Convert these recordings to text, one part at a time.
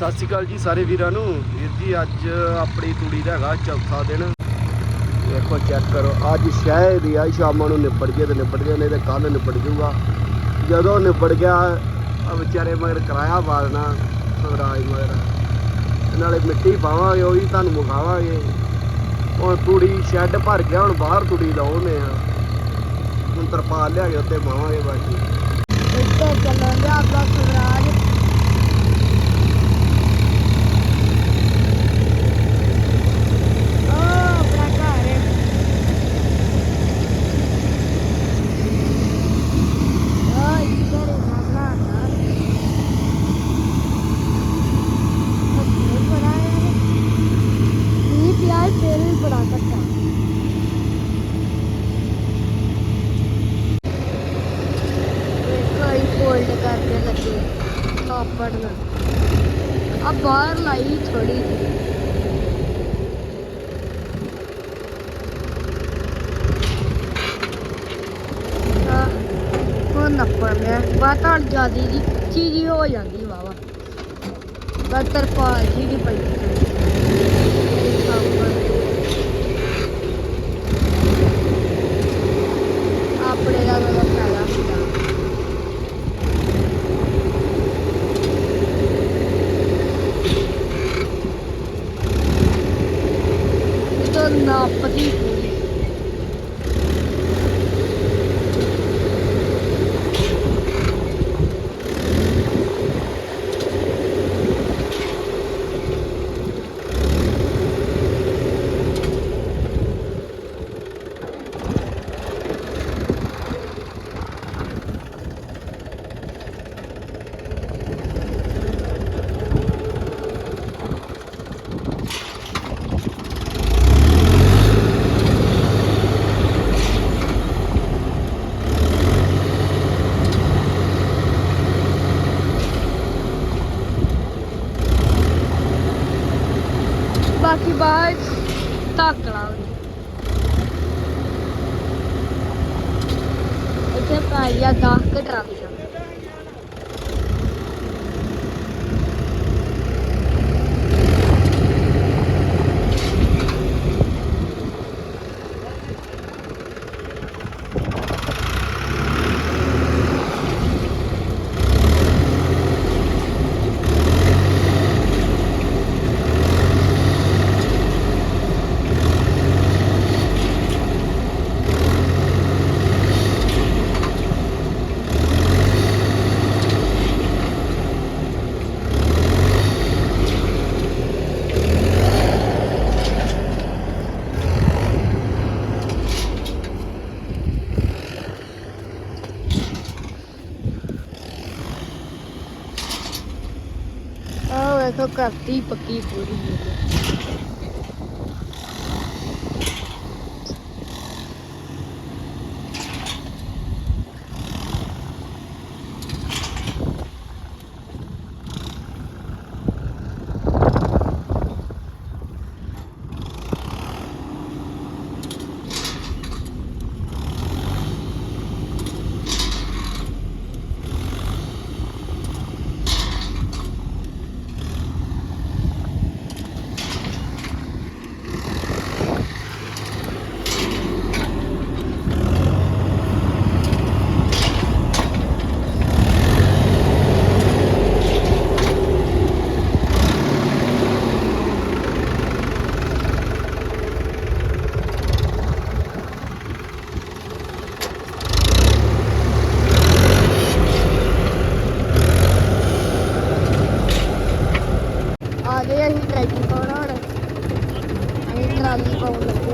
ਸਤਿ ਸ਼੍ਰੀ ਅਕਾਲ ਜੀ ਸਾਰੇ ਵੀਰਾਂ ਨੂੰ। ਵੀਰ ਜੀ, ਅੱਜ ਆਪਣੀ ਤੂੜੀ ਦਾ ਹੈਗਾ ਚੌਥਾ ਦਿਨ। ਦੇਖੋ ਚੈੱਕ ਕਰੋ। ਅੱਜ ਸ਼ਾਇਦ ਹੀ ਆ, ਸ਼ਾਮਾਂ ਨੂੰ ਨਿਬੜ ਜੇ ਤੇ ਨਿਬੜ ਜੇ ਨਹੀਂ ਤੇ ਕੱਲ ਨਿਬੜ ਜੂਗਾ ਜਦੋਂ ਨਿਬੜ ਗਿਆ ਵਿਚਾਰੇ ਮਗਰ ਕਿਰਾਇਆ ਪਾ ਦੇਣਾ ਸਵਰਾਜ ਮਗਰ। ਨਾਲੇ ਮਿੱਟੀ ਪਾਵਾਂਗੇ, ਉਹ ਵੀ ਤੁਹਾਨੂੰ ਵਿਖਾਵਾਂਗੇ। ਹੁਣ ਤੂੜੀ ਸ਼ੈੱਡ ਭਰ ਗਿਆ, ਹੁਣ ਬਾਹਰ ਤੂੜੀ ਲਾਉਨੇ ਆ। ਹੁਣ ਤਰਪਾਲ ਲਿਆ ਕੇ ਉੱਤੇ ਪਾਵਾਂਗੇ ਬਾਕੀ। ਇੱਥੇ ਚੱਲਣ ਦਾ ਆਪਣਾ ਸਵਰਾਜ ਉਹ ਆਪਣਾ ਘਰ ਹੈ ਉਹ ਇੱਧਰ ਆਪਣਾ ਘਰ ਉਹ ਬੜਾ ਹੈ ਇਹ ਪਿਆਰ ਫੇਰ ਵੀ ਬੜਾ ਕੱਟਾ ਵੇਖੋ ਇਹ ਫੋਲਡ ਕਰਕੇ ਲੱਗੇ ਕਾਪੜ ਨਾਲ ਆ ਬਾਹਰ ਲਾਈ ਥੋੜੀ ਜਿਹੀ ਆ ਹੁਣ ਨੱਪੜ ਲਿਆ ਬਾਤ ਹੁਣ ਜਿਆਦੀ ਜੀ ਚੀਜੀ ਹੋ ਜਾਂਦੀ Thank you. ਬਾਕੀ ਬਾਅਦ ਤੱਕ ਲਾਂਗੇ। ਇੱਥੇ ਪਾਇਆ 10 ਟਰਾਲੀਆਂ। ਕਰਤੀ ਪੱਕੀ ਪੂਰੀ ਆ ਗਏ ਅਸੀਂ ਟਰੈਕਟਰ ਪਾਉਣ ਹੁਣ ਅਸੀਂ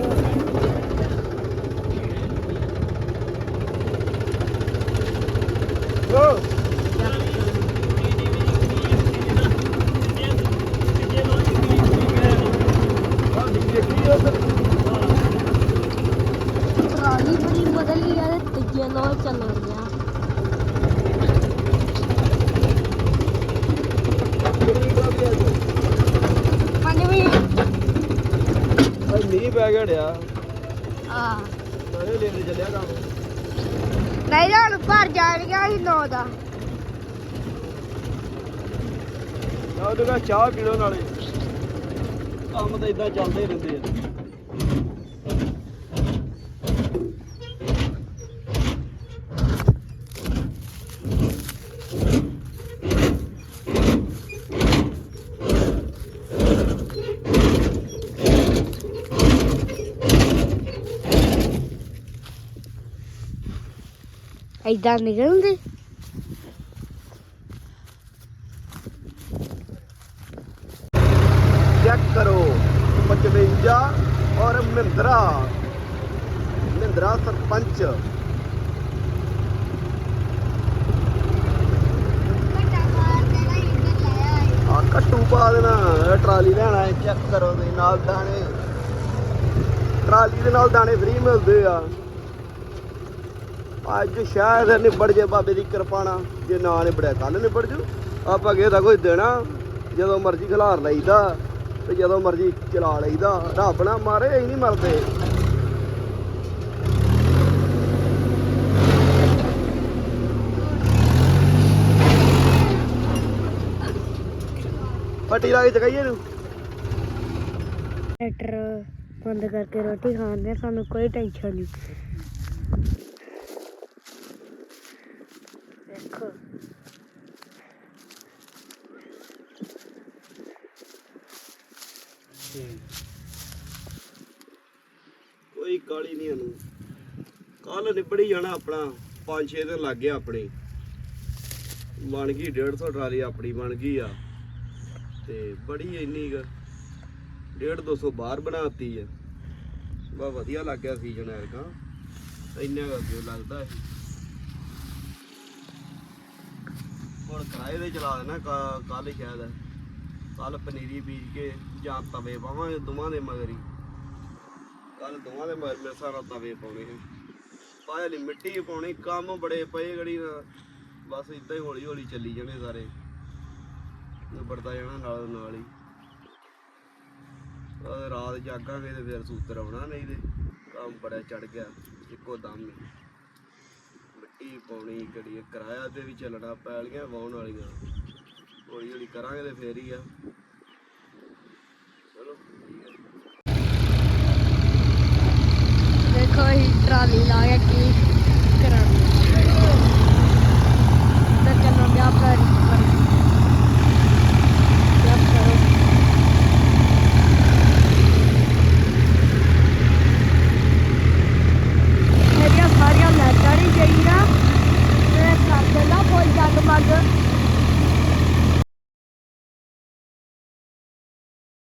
30 ਪੈਕਟ ਆ ਆ ਸਾਰੇ ਲੈ ਕੇ ਚੱਲਿਆ ਕੰਮ। ਨਹੀਂ ਜਾਣ ਭਰ ਜਾਣੀਆਂ ਹੀ ਨੌ ਦਾ। ਨਾ ਉਹਦੇ ਚਾਹ ਪੀ ਨਾਲੇ। ਕੰਮ ਤਾਂ ਇਦਾਂ ਚੱਲਦੇ ਰਹਿੰਦੇ ਆ। ਐਦਾਂ ਨਿਕਲਦੇ। ਚੈੱਕ ਕਰੋ 55 ਔਰ ਮਹਿੰਦਰਾ। ਮਹਿੰਦਰਾ ਸਰਪੰਚ। ਆ ਕੱਟੂ ਪਾ ਦੇਣਾ ਟਰਾਲੀ ਲੈਣਾ ਚੈੱਕ ਕਰੋ ਦੇ ਨਾਲ ਦਾਣੇ। ਟਰਾਲੀ ਦੇ ਨਾਲ ਦਾਣੇ ਫ੍ਰੀ ਮਿਲਦੇ ਆ। ਅੱਜ ਸ਼ਾਇਦ ਨਿਬੜ ਜੇ ਬਾਬੇ ਦੀ ਕਿਰਪਾ ਨਾਲ। ਜੇ ਨਾ ਨਿਬੜਿਆ ਕੱਲ ਨਿਬੜ ਜੂ ਆਪਾਂ ਕਿਸੇ ਦਾ ਕੋਈ ਦੇਣਾ, ਜਦੋਂ ਮਰਜ਼ੀ ਖਿਲਾਰ ਲਈਦਾ, ਤੇ ਜਦੋਂ ਮਰਜ਼ੀ ਚਲਾ ਲਈਦਾ। ਰੱਬ ਨਾ ਮਾਰੇ, ਅਸੀਂ ਨਹੀਂ ਮਰਦੇ। ਪੱਟੀ ਲਾ ਕੇ ਚਕਾਈਏ ਨੂੰ ਟਰੈਕਟਰ ਬੰਦ ਕਰਕੇ ਰੋਟੀ ਖਾਣ ਦੇ, ਸਾਨੂੰ ਕੋਈ ਟੈਨਸ਼ਨ ਨਹੀਂ ਦੇਖੋ ਕੋਈ ਕਾਲੀ ਨਹੀਂ ਇਹਨੂੰ ਕੱਲ ਨਿਬੜੀ ਜਾਣਾ ਆਪਣਾ 5-6 ਦਿਨ ਲੱਗ ਗਿਆ ਆਪਣੇ। ਬਣ ਗਈ 150 ਟਰਾਲੀ, ਆਪਣੀ ਬਣ ਗਈ ਆ। ਤੇ ਬੜੀ ਇੰਨੀ ਕੁ 1.5 200 ਬਾਹਰ ਬਣਾਤੀ ਆ। ਬਾ ਵਧੀਆ ਲੱਗ ਗਿਆ ਸੀਜ਼ਨ ਐਰਕਾ ਇੰਨਾ ਕੁ ਅੱਗੇ ਲੱਗਦਾ ਸੀ। ਹੁਣ ਕਿਰਾਏ ਦੇ ਚਲਾ ਦੇਣਾ ਕੱਲ ਸ਼ਾਇਦ। ਕੱਲ ਪਨੀਰੀ ਬੀਜ ਕੇ ਜਾਂ ਤਵੇ ਪਾਵਾਂਗੇ ਦੋਵਾਂ ਦੇ ਮਗਰ ਹੀ। ਕੱਲ ਦੋਵਾਂ ਦੇ ਮਗਰ ਮੇਰੇ ਸਾਰਾ ਤਵੇ ਪਾਉਣੇ ਹੈ ਪਾਇਆ ਲਈ ਮਿੱਟੀ ਪਾਉਣੀ, ਕੰਮ ਬੜੇ ਪਏ ਗੜੀ ਨਾਲ ਬਸ ਇਦਾਂ ਹੀ ਹੌਲੀ ਹੌਲੀ ਚੱਲੀ ਜਾਣੇ ਸਾਰੇ। ਨਿਬੜਦਾ ਜਾਣਾ ਨਾਲ ਨਾਲ ਹੀ। ਰਾਤ ਜਾਗਾਂਗੇ ਤੇ ਫਿਰ ਸੂਤਰ ਆਉਣਾ ਨਹੀਂ ਤੇ ਕੰਮ ਬੜਾ ਚੜ ਗਿਆ, ਇੱਕੋ ਦਮ ਹੀ। ਮਿੱਟੀ ਪਾਉਣੀ, ਗੜੀ ਕਿਰਾਇਆ ਤੇ ਵੀ ਚੱਲਣਾ, ਪੈਲੀਆਂ ਵਾਉਣ ਵਾਲੀਆਂ। ਹੌਲੀ ਹੌਲੀ ਕਰਾਂਗੇ ਤੇ ਫੇਰ ਹੀ ਆ ਚਲੋ ਠੀਕ ਹੈ ਦੇਖੋ ਇਹ ਟਰਾਲੀ ਲਾ ਕੇ ਕੀ